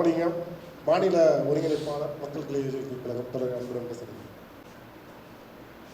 ராமலிங்கம் மாநில ஒருங்கிணைப்பாளர் மக்கள் கலை கழகம் தொடர் அன்புடன் பேசுகிறேன்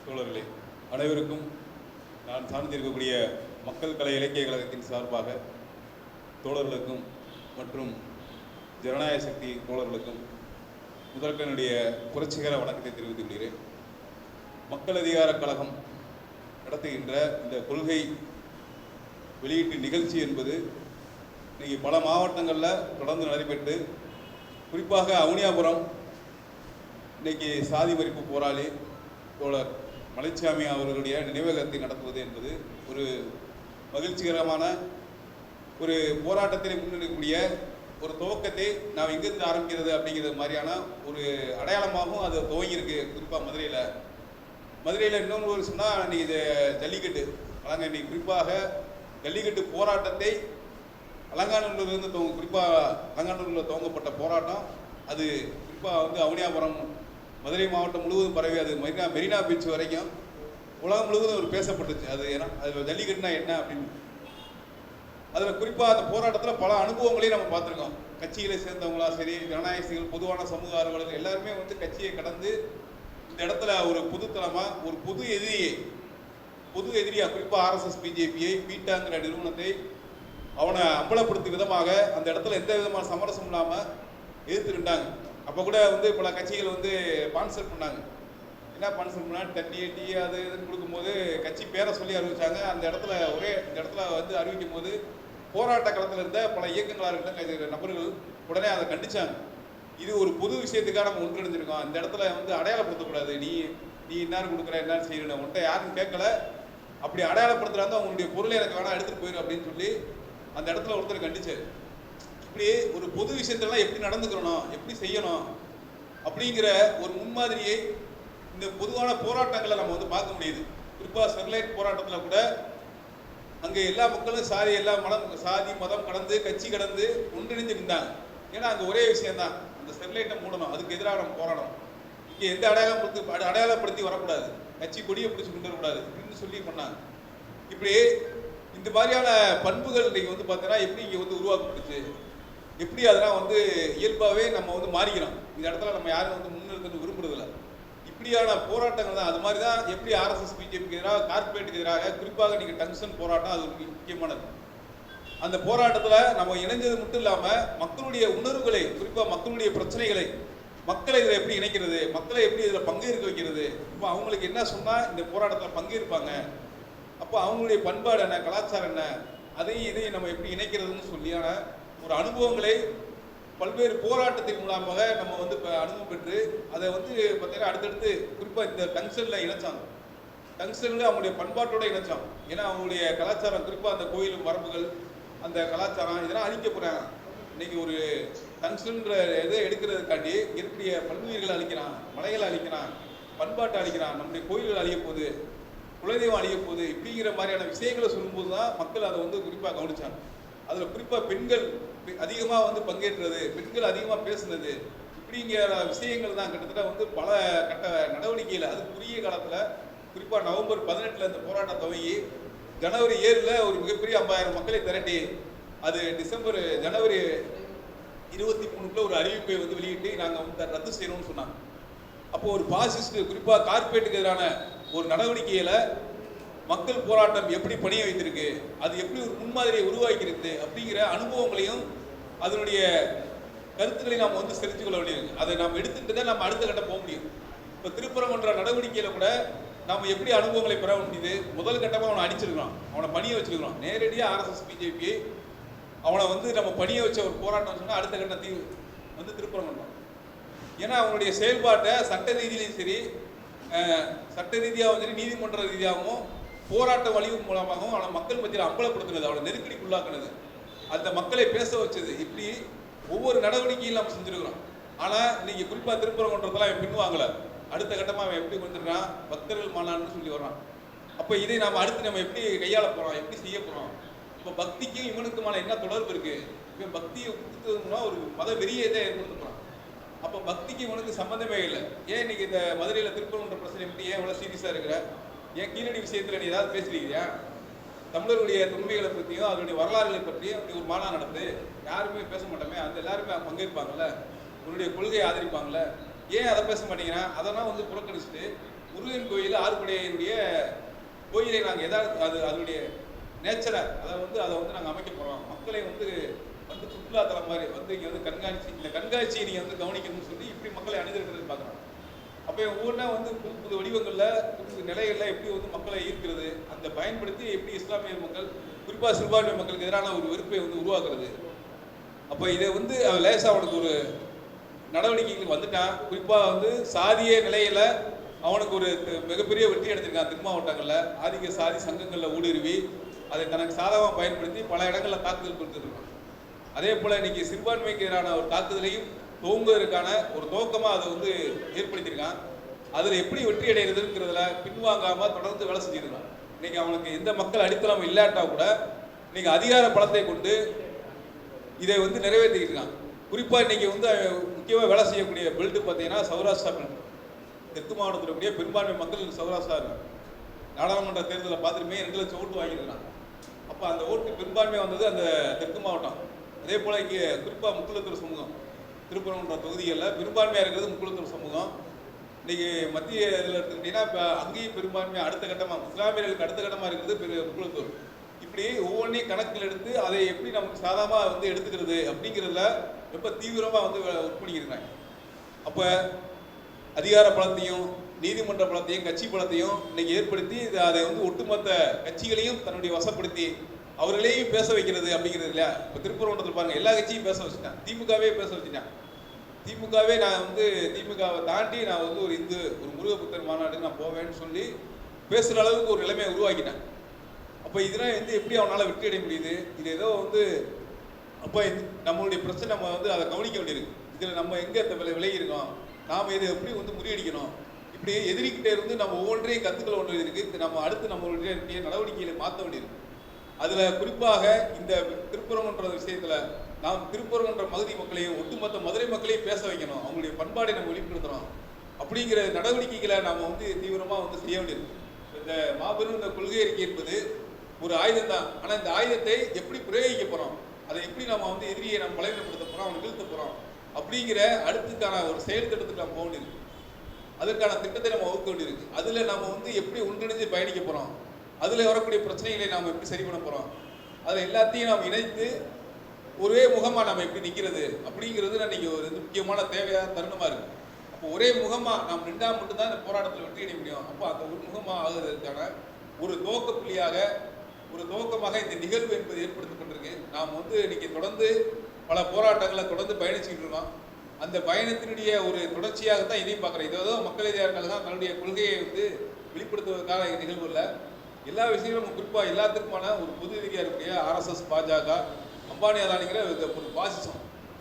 தோழர்களே அனைவருக்கும் நான் சார்ந்திருக்கக்கூடிய மக்கள் கலை இலக்கிய கழகத்தின் சார்பாக தோழர்களுக்கும் மற்றும் ஜனநாயக சக்தி தோழர்களுக்கும் முதற்கனுடைய புரட்சிகர வணக்கத்தை தெரிவித்துக் கொள்கிறேன் மக்கள் அதிகார கழகம் நடத்துகின்ற இந்த கொள்கை வெளியீட்டு நிகழ்ச்சி என்பது இன்றைக்கி பல மாவட்டங்களில் தொடர்ந்து நடைபெற்று குறிப்பாக அவனியாபுரம் இன்னைக்கு சாதி மறிப்பு போராளி தோழர் மலைச்சாமி அவர்களுடைய நினைவகத்தை நடத்துவது என்பது ஒரு மகிழ்ச்சிகரமான ஒரு போராட்டத்தை முன்னெடுக்கக்கூடிய ஒரு துவக்கத்தை நாம் எங்கிருந்து ஆரம்பிக்கிறது அப்படிங்கிறது மாதிரியான ஒரு அடையாளமாகவும் அது துவங்கியிருக்கு. குறிப்பாக மதுரையில். மதுரையில் இன்னொன்று ஒரு சொன்னால் அன்றைக்கி இது ஜல்லிக்கட்டு அதாங்க இன்றைக்கி குறிப்பாக ஜல்லிக்கட்டு போராட்டத்தை அலங்காநல்லூர்லேருந்து துவங்க குறிப்பாக அலங்காநல்லூரில் துவங்கப்பட்ட போராட்டம் அது குறிப்பாக வந்து அவனியாபுரம் மதுரை மாவட்டம் முழுவதும் பரவி அது மெரினா மெரினா பீச் வரைக்கும் உலகம் முழுவதும் ஒரு பேசப்பட்டுச்சு. அது ஏன்னா அது ஜல்லிக்கட்டுனா என்ன அப்படின்னு. அதில் குறிப்பாக அந்த போராட்டத்தில் பல அனுபவங்களையும் நம்ம பார்த்துருக்கோம். கட்சியில் சேர்ந்தவங்களா சரி ஜனநாயகர்கள் பொதுவான சமூக ஆர்வலர்கள் எல்லாருமே வந்து கட்சியை கடந்து இந்த இடத்துல ஒரு புதுத்தலமாக ஒரு பொது எதிரியை பொது எதிரியா குறிப்பாக ஆர்எஸ்எஸ் பிஜேபியை பீட்டாங்கிற நிறுவனத்தை அவனை அம்பலப்படுத்தும் விதமாக அந்த இடத்துல எந்த விதமான சமரசம் இல்லாமல் எதிர்த்துக்கிட்டாங்க அப்போ கூட வந்து பல கட்சிகள் வந்து ஸ்பான்சர் பண்ணாங்க. என்ன ஸ்பான்சர் பண்ணாங்க தண்ணி டீ அது இதுன்னு கொடுக்கும்போது கட்சி பேரை சொல்லி அறிவிச்சாங்க. அந்த இடத்துல ஒரே இந்த இடத்துல வந்து அறிவிக்கும் போது போராட்ட களத்தில் இருந்த பல இயக்கங்களாக இருக்கிற நபர்கள் உடனே அதை கண்டிச்சாங்க. இது ஒரு பொது விஷயத்துக்காக நம்ம ஒன்றிணைஞ்சிருக்கோம் இந்த இடத்துல வந்து அடையாளப்படுத்தக்கூடாது. நீ நீ என்ன கொடுக்குற என்ன செய்யணும். உன்ட்ட யாரும் கேட்கல. அப்படி அடையாளப்படுத்துறாங்க அவங்களுடைய பொருளை எனக்கு வேணா எடுத்துட்டு போயிடும் அப்படின்னு சொல்லி அந்த இடத்துல ஒருத்தர் கண்டிச்சார். இப்படி ஒரு பொது விஷயத்தெல்லாம் எப்படி நடந்துக்கணும் எப்படி செய்யணும் அப்படிங்கிற ஒரு முன்மாதிரியை இந்த பொதுவான போராட்டங்களை நம்ம வந்து பார்க்க முடியுது. குறிப்பாக ஸ்டெர்லைட் போராட்டத்தில் கூட அங்கே எல்லா மக்களும் சாதி எல்லா மதம் சாதி மதம் கடந்து கட்சி கடந்து ஒன்றிணைஞ்சு நின்றாங்க. ஏன்னா அங்கே ஒரே விஷயம்தான். அந்த ஸ்டெர்லைட்டை மூடணும். அதுக்கு எதிராக நம்ம போராடணும். இங்கே எந்த அடையாளப்படுத்தி அட- அடையாளப்படுத்தி வரக்கூடாது. கட்சி கொடியை பிடிச்சி கொண்டு வரக்கூடாது அப்படின்னு சொல்லி பண்ணாங்க. இப்படி இந்த மாதிரியான பண்புகள் இன்றைக்கி வந்து பார்த்தீங்கன்னா எப்படி இங்கே வந்து உருவாக்கப்பட்டுச்சு? எப்படி அதெல்லாம் வந்து இயல்பாகவே நம்ம வந்து மாறிக்கிறோம்? இந்த இடத்துல நம்ம யாரும் வந்து முன்னிறுத்தணும் விரும்புறதில்ல. இப்படியான போராட்டங்கள் தான். அது மாதிரி தான் எப்படி ஆர்எஸ்எஸ் பிஜேபிக்கு எதிராக கார்பரேட்டுக்கு எதிராக குறிப்பாக நீங்கள் டங்ஷன் போராட்டம் அது ஒரு முக்கியமானது. அந்த போராட்டத்தில் நம்ம இணைஞ்சது மட்டும் இல்லாமல் மக்களுடைய உணர்வுகளை குறிப்பாக மக்களுடைய பிரச்சனைகளை மக்களை இதில் எப்படி இணைக்கிறது மக்களை எப்படி இதில் பங்கேற்க வைக்கிறது இப்போ அவங்களுக்கு என்ன சொன்னால் இந்த போராட்டத்தில் பங்கேற்பாங்க? அப்போ அவங்களுடைய பண்பாடு என்ன கலாச்சாரம் என்ன? அதையும் இதையும் நம்ம எப்படி இணைக்கிறதுன்னு சொல்லியான ஒரு அனுபவங்களை பல்வேறு போராட்டத்தின் மூலமாக நம்ம வந்து இப்போ அனுபவம் பெற்று அதை வந்து பார்த்தீங்கன்னா அடுத்தடுத்து குறிப்பாக இந்த டங்ஷனில் இணைச்சாங்க. டங்ஷனில் அவங்களுடைய பண்பாட்டோடு இணைச்சாங்க. ஏன்னா அவங்களுடைய கலாச்சாரம் குறிப்பாக அந்த கோயில் மரபுகள் அந்த கலாச்சாரம் இதெல்லாம் அழிக்க போகிறாங்க இன்னைக்கு ஒரு டங்ஷன்ற இதை எடுக்கிறதுக்காண்டி இருக்கக்கூடிய பல்லுயிர்களை அழிக்கிறான் மலைகளை அழிக்கிறான் பண்பாட்டை அழிக்கிறான் நம்முடைய கோயில்கள் அழிய போகுது. குலதெய்வம் அழிய போகுது இப்படிங்கிற மாதிரியான விஷயங்களை சொல்லும்போது தான் மக்கள் அதை வந்து குறிப்பாக கவனிச்சாங்க. அதில் குறிப்பாக பெண்கள் அதிகமாக வந்து பங்கேற்றது பெண்கள் அதிகமாக பேசுனது இப்படிங்கிற விஷயங்கள் தான் கிட்டத்தட்ட வந்து பல கட்ட நடவடிக்கையில் அது குறுகிய காலத்தில் குறிப்பாக நவம்பர் பதினெட்டில் இந்த போராட்டம் துவங்கி ஜனவரி ஏழில் ஒரு மிகப்பெரிய ஐம்பதாயிரம் மக்களை திரட்டி அது டிசம்பர் ஜனவரி இருபத்தி மூணுக்குள்ள ஒரு அறிவிப்பை வந்து வெளியிட்டு நாங்கள் வந்து ரத்து செய்யணும்னு சொன்னாங்க. அப்போ ஒரு பாசிஸ்ட் குறிப்பாக கார்பரேட்டுக்கு எதிரான ஒரு நடவடிக்கையில் மக்கள் போராட்டம் எப்படி பணிய வைத்திருக்கு அது எப்படி ஒரு முன்மாதிரியை உருவாக்கியிருக்கு அப்படிங்கிற அனுபவங்களையும் அதனுடைய கருத்துக்களை நாம் வந்து தெரிஞ்சு கொள்ள வேண்டியிருக்கு அதை நாம் எடுத்துட்டு தான் நம்ம அடுத்த கட்டம் போக முடியும். இப்போ திருப்பரங்குன்ற நடவடிக்கையில் கூட நாம் எப்படி அனுபவங்களை பெற முடியுது? முதல் கட்டமாக அவனை அடிச்சிருக்கிறோம் அவனை பணிய வச்சிருக்கிறோம் நேரடியாக ஆர்எஸ்எஸ் பிஜேபி அவனை வந்து நம்ம பணிய வச்ச ஒரு போராட்டம் சொன்னால் அடுத்த கட்டத்தையும் வந்து திருப்பரங்குன்றம் ஏன்னா அவனுடைய செயல்பாட்டை சட்ட ரீதியிலையும் சரி சட்ட ரீதியாகவும் சரி நீதிமன்ற ரீதியாகவும் போராட்ட வழிவு மூலமாகவும் அவனை மக்கள் மத்தியில் அம்பலப்படுத்தினது அவனை நெருக்கடிக்குள்ளாக்குனது. அந்த மக்களை பேச வச்சது. இப்படி ஒவ்வொரு நடவடிக்கையும் நம்ம செஞ்சுருக்கிறோம். ஆனால் இன்னைக்கு குறிப்பாக திருப்பரங்குன்றதெல்லாம் அவன் பின்வாங்கல. அடுத்த கட்டமாக அவன் எப்படி வந்துடுறான்? பக்தர்கள் மாநாடுன்னு சொல்லி வர்றான். அப்போ இதை நாம் அடுத்து நம்ம எப்படி கையாள போகிறோம் எப்படி செய்ய போகிறோம் இப்போ பக்திக்கும் இவனுக்குமான என்ன தொடர்பு இருக்குது இவன் பக்தியை கொடுத்ததுன்னா ஒரு மத வெறியை தான் ஏற்படுத்த போகிறான் அப்போ பக்திக்கு உனக்கு சம்மந்தமே இல்லை. ஏன் இன்னைக்கு இந்த மதுரையில் திருப்பரங்குன்ற பிரச்சனை பற்றி ஏன் இவ்வளோ சீரியஸாக இருக்கிற? ஏன் கீழடி விஷயத்தில் நீ ஏதாவது பேசுறீங்க தமிழருடைய தொன்மைகளை பற்றியும் அதனுடைய வரலாறுகளை பற்றியும் அப்படி ஒரு மாநாடு நடந்து யாருமே பேச மாட்டோமே அந்த எல்லாருமே பங்கேற்பாங்கல்ல? உன்னுடைய கொள்கையை ஆதரிப்பாங்கல்ல? ஏன் அதை பேச மாட்டேங்கிறேன் அதெல்லாம் வந்து புறக்கணிச்சுட்டு முருகன் கோயில் ஆறுபடையினுடைய கோயிலை நாங்கள் எதாவது அது அதனுடைய நேச்சரை அதை வந்து அதை வந்து நாங்கள் அமைக்க போகிறோம் மக்களை வந்து வந்து சுற்றுலாத்தலம் மாதிரி வந்து இங்கே வந்து கண்காட்சி இந்த கண்காட்சியை நீங்கள் வந்து கவனிக்கணும்னு சொல்லி இப்படி மக்களை அணிந்திருக்கிறது பார்க்குறோம் அப்போ என் ஊர்னா வந்து புது புது வடிவங்களில் புது புது நிலைகளில் எப்படி வந்து மக்களை ஈர்க்கிறது அந்த பயன்படுத்தி எப்படி இஸ்லாமிய மக்கள் குறிப்பாக சிறுபான்மை மக்களுக்கு எதிரான ஒரு வெறுப்பை வந்து உருவாக்குறது. அப்போ இதை வந்து லேசாக அவனுக்கு ஒரு நடவடிக்கைகள் வந்துட்டான். குறிப்பாக வந்து சாதிய நிலையில் அவனுக்கு ஒரு மிகப்பெரிய வெற்றி எடுத்திருக்கான் தென் மாவட்டங்களில். ஆதிக்க சாதி சங்கங்களில் ஊடுருவி அதை தனக்கு சாதகமாக பயன்படுத்தி பல இடங்களில் தாக்குதல் கொடுத்துருக்கான் அதே போல் இன்னைக்கு சிறுபான்மைக்கு எதிரான ஒரு தாக்குதலையும் துவங்குவதற்கான ஒரு நோக்கமாக அதை வந்து ஏற்படுத்தியிருக்கான் அதில் எப்படி வெற்றி அடைகிறதுங்கிறதுல பின்வாங்காம தொடர்ந்து வேலை செஞ்சிருக்கான் இன்னைக்கு அவனுக்கு எந்த மக்கள் அடித்தளம் இல்லாட்டா கூட இன்னைக்கு அதிகார பலத்தை கொண்டு இதை வந்து நிறைவேற்றிக்கிட்டு இருக்கான் குறிப்பாக இன்னைக்கு வந்து முக்கியமாக வேலை செய்யக்கூடிய பில்டு பார்த்தீங்கன்னா சௌராஷ்டிரா பெல்ட் தெற்கு மாவட்டத்தில் கூடிய பெரும்பான்மை மக்கள் சௌராஷ்டிரா இருக்காங்க. நாடாளுமன்ற தேர்தலில் பார்த்துட்டுமே ரெண்டு லட்சம் ஓட்டு வாங்கியிருக்கான் அப்போ அந்த ஓட்டு பெரும்பான்மை வந்தது அந்த தெற்கு மாவட்டம். அதே போல் இங்கே குறிப்பாக முக்குளத்தூர் சமூகம் திருப்பரங்குன்ற தொகுதிகளில் பெரும்பான்மையாக இருக்கிறது முக்குளத்தூர் சமூகம். இன்றைக்கி மத்திய இதில் எடுத்துக்கிட்டிங்கன்னா இப்போ அங்கேயும் பெரும்பான்மையாக அடுத்த கட்டமாக இஸ்லாமியர்களுக்கு அடுத்த கட்டமாக இருக்கிறது பெரு முக்குளத்தூர். இப்படி ஒவ்வொன்றையும் கணக்கில் எடுத்து அதை எப்படி நமக்கு சாதாரணமாக வந்து எடுத்துக்கிறது அப்படிங்கிறதுல ரொம்ப தீவிரமாக வந்து ஒர்க் பண்ணியிருக்காங்க அப்போ அதிகார பலத்தையும் நீதிமன்ற பலத்தையும் கட்சி பலத்தையும் இன்னைக்கு ஏற்படுத்தி அதை வந்து ஒட்டுமொத்த கட்சிகளையும் தன்னுடைய வசப்படுத்தி அவர்களையும் பேச வைக்கிறது அப்படிங்கிறது இல்லையா? இப்போ திருப்பூர் பாருங்கள் எல்லா கட்சியும் பேச வச்சுட்டேன் திமுகவே பேச வச்சுட்டேன் திமுகவே நான் வந்து திமுகவை தாண்டி நான் வந்து ஒரு இந்து ஒரு முருகபுத்தர் மாநாட்டுக்கு நான் போவேன்னு சொல்லி பேசுகிற அளவுக்கு ஒரு நிலைமையை உருவாக்கிட்டேன் அப்போ இதெல்லாம் வந்து எப்படி அவனால் வெற்றி அடைய முடியுது? இது ஏதோ வந்து அப்போ நம்மளுடைய பிரச்சனை நம்ம வந்து அதை கவனிக்க வேண்டியிருக்கு. இதில் நம்ம எங்கே விலை விலகிருக்கோம் நாம் இதை எப்படி வந்து முறியடிக்கணும்? இப்படி எதிரிக்கிட்டே இருந்து நம்ம ஒவ்வொன்றையும் கற்றுக்கொள்ள வேண்டியது இருக்குது நம்ம அடுத்து நம்மளுடைய நடவடிக்கைகளை மாற்ற வேண்டியிருக்கு. அதில் குறிப்பாக இந்த திருப்புறம்ன்ற விஷயத்தில் நாம் திருப்பரங்குன்ற பகுதி மக்களையும் ஒட்டுமொத்த மதுரை மக்களையும் பேச வைக்கணும். அவங்களுடைய பண்பாடை நம்ம வெளிப்படுத்தணும். அப்படிங்கிற நடவடிக்கைகளை நாம் வந்து தீவிரமாக வந்து செய்ய வேண்டியது. இந்த மாபெரும் இந்த கொள்கை அறிக்கை என்பது ஒரு ஆயுதம் தான். ஆனால் இந்த ஆயுதத்தை எப்படி பிரயோகிக்க போகிறோம் அதை எப்படி நம்ம வந்து எதிரியை நம்ம பலவீனப்படுத்த போகிறோம் அவனை வீழ்த்த போகிறோம் அப்படிங்கிற அடுத்துக்கான ஒரு செயல் திட்டத்துக்கு நம்ம போக வேண்டியிருக்கு அதற்கான திட்டத்தை நம்ம வகுக்க வேண்டியிருக்கு அதில் நம்ம வந்து எப்படி ஒன்றிணைஞ்சு பயணிக்க போகிறோம் அதில் வரக்கூடிய பிரச்சனைகளை நாம் எப்படி சரி பண்ண போகிறோம் அதில் எல்லாத்தையும் நாம் இணைத்து ஒரே முகமாக நம்ம எப்படி நிற்கிறது அப்படிங்கிறது இன்னைக்கு ஒரு முக்கியமான தேவையாக தருணமாக இருக்குது அப்போ ஒரே முகமாக நாம் நின்றா மட்டும்தான் இந்த போராட்டத்தில் வெற்றி அடைய முடியும். அப்போ அந்த ஒரு முகமாக ஆகுறதுக்கான ஒரு துவக்க புள்ளியாக ஒரு துவக்கமாக இந்த நிகழ்வு என்பது ஏற்படுத்தப்பட்டிருக்கு நாம் வந்து இன்றைக்கி தொடர்ந்து பல போராட்டங்களை தொடர்ந்து பயணிச்சுக்கிட்டு இருக்கோம். அந்த பயணத்தினுடைய ஒரு தொடர்ச்சியாக தான் இதையும் பார்க்குறேன் இதோ ஏதோ மக்கள் எதிராக தான் தன்னுடைய கொள்கையை வந்து வெளிப்படுத்துவதற்கான நிகழ்வு இல்லை. எல்லா விஷயங்களும் குறிப்பாக எல்லாத்துக்குமான ஒரு பொது ரீதியாக இருக்கக்கூடிய ஆர்எஸ்எஸ் பாஜக அம்பானி அதானிங்கிற இந்த ஒரு பாசிசம்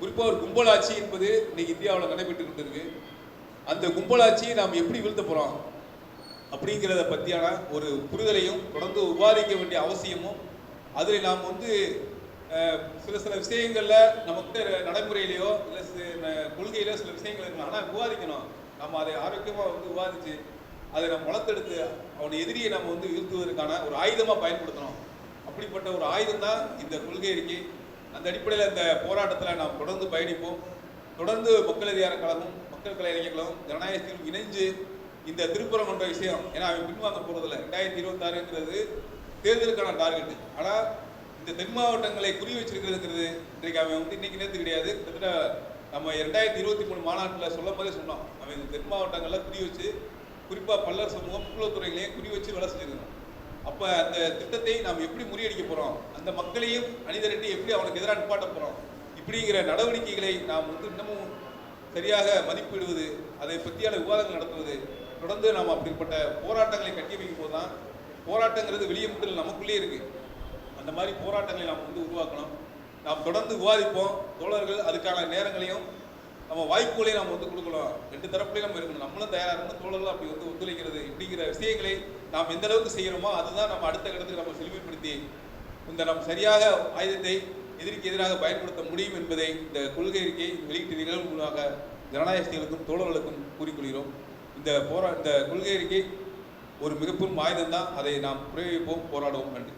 குறிப்பாக ஒரு கும்பலாட்சி என்பது இன்னைக்கு இந்தியாவில் நடைபெற்று கொண்டு இருக்கு அந்த கும்பலாட்சியை நாம் எப்படி வீழ்த்த போகிறோம் அப்படிங்கிறத பற்றியான ஒரு புரிதலையும் தொடர்ந்து விவாதிக்க வேண்டிய அவசியமும் அதில் நாம் வந்து சில சில விஷயங்களில் நமக்கு நடைமுறையிலையோ இல்லை கொள்கையிலோ சில விஷயங்கள் இருக்கலாம் ஆனால் விவாதிக்கணும். நம்ம அதை ஆரோக்கியமாக வந்து விவாதித்து அதை நம்ம வளர்த்தெடுத்து அவன் எதிரியை நம்ம வந்து வீழ்த்துவதற்கான ஒரு ஆயுதமாக பயன்படுத்தணும். அப்படிப்பட்ட ஒரு ஆயுதம் தான் இந்த கொள்கை அறிக்கை அந்த அடிப்படையில் இந்த போராட்டத்தில் நாம் தொடர்ந்து பயணிப்போம். தொடர்ந்து மக்கள் அதிகார கழகம் மக்கள் கலை இளைஞர்களும் ஜனநாயகத்திலும் இணைஞ்சு இந்த திருப்பரங்குன்ற விஷயம் ஏன்னா அவன் பின்வாங்க போகிறதில்ல ரெண்டாயிரத்தி இருபத்தாறுங்கிறது தேர்தலுக்கான டார்கெட்டு ஆனால் இந்த தென் மாவட்டங்களை குறி வச்சிருக்கிறதுங்கிறது இன்றைக்கு அவன் வந்து இன்னைக்கு நேற்று கிடையாது. கிட்டத்தட்ட நம்ம ரெண்டாயிரத்தி இருபத்தி மூணு மாநாட்டில் சொல்லும் போதே சொன்னோம் அவன் இந்த தென் மாவட்டங்களில் குறி வச்சு குறிப்பாக பல்லர் சமூகம் புலத்துறைகளையும் குறி வச்சு வேலை செஞ்சிருக்கணும் அப்போ அந்த திட்டத்தை நாம் எப்படி முறியடிக்க போகிறோம் அந்த மக்களையும் அணிதிரட்டி எப்படி அவனுக்கு எதிராக நிப்பாட்ட போகிறோம் இப்படிங்கிற நடவடிக்கைகளை நாம் வந்து இன்னமும் சரியாக மதிப்பிடுவது அதை பற்றியான விவாதங்கள் நடத்துவது தொடர்ந்து நாம் அப்படிப்பட்ட போராட்டங்களை கட்டி வைக்கும் போது தான் போராட்டங்கிறது வெளியே மட்டும் நமக்குள்ளேயே இருக்குது அந்த மாதிரி போராட்டங்களை நாம் வந்து உருவாக்கணும். நாம் தொடர்ந்து விவாதிப்போம். தோழர்கள் அதுக்கான நேரங்களையும் நம்ம வாய்ப்புகளையும் நாம் வந்து கொடுக்கலாம். ரெண்டு தரப்புலையும் நம்ம இருக்கணும். நம்மளும் தயாராக இருக்கணும் தோழர்கள் அப்படி வந்து ஒத்துழைக்கிறது இப்படிங்கிற விஷயங்களை நாம் எந்த அளவுக்கு செய்கிறோமோ அதுதான் நம்ம அடுத்த கட்டத்துக்கு நம்ம செழுமைப்படுத்தி இந்த நம் சரியாக ஆயுதத்தை எதிரிக்கு எதிராக பயன்படுத்த முடியும் என்பதை இந்த கொள்கை அறிக்கை வெளியீட்டு நிகழ்வு மூலமாக ஜனநாயகர்களுக்கும் தோழர்களுக்கும் கூறிக்கொள்கிறோம். இந்த போரா இந்த கொள்கை அறிக்கை ஒரு மிகப்பெரும் ஆயுதம் தான் அதை நாம் பிரயோகிப்போம் போராடுவோம். நன்றி.